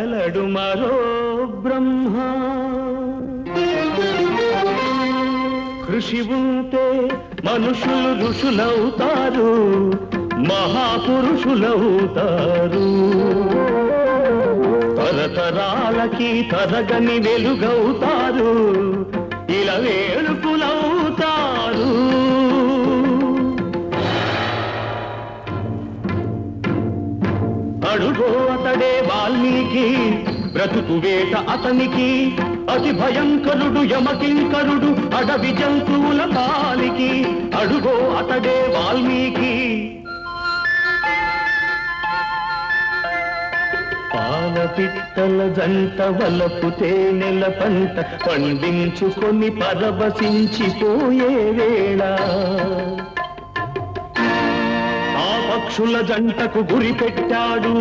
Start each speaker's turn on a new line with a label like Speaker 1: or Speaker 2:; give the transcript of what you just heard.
Speaker 1: కలడు మరో బ్రహ్మ. కృషి ఉంటే మనుషులు ఋషులవుతారు మహాపురుషులవుతారు. తరతరాలకి తరగని వెలుగవుతారు అడుగో అతడే వాల్మీకి బ్రతుకు వేట అతనికి అతి భయంకరుడు యమకింకరుడు అడవి జంతువుల పాలికి అడుగో అతడే వాల్మీకి. పాల పిట్టల జంట వలపు తేనెల పంట పండించుకొని పరవశించిపోయే వేళ. పక్షుల జంటకు గురి పెట్టాడు.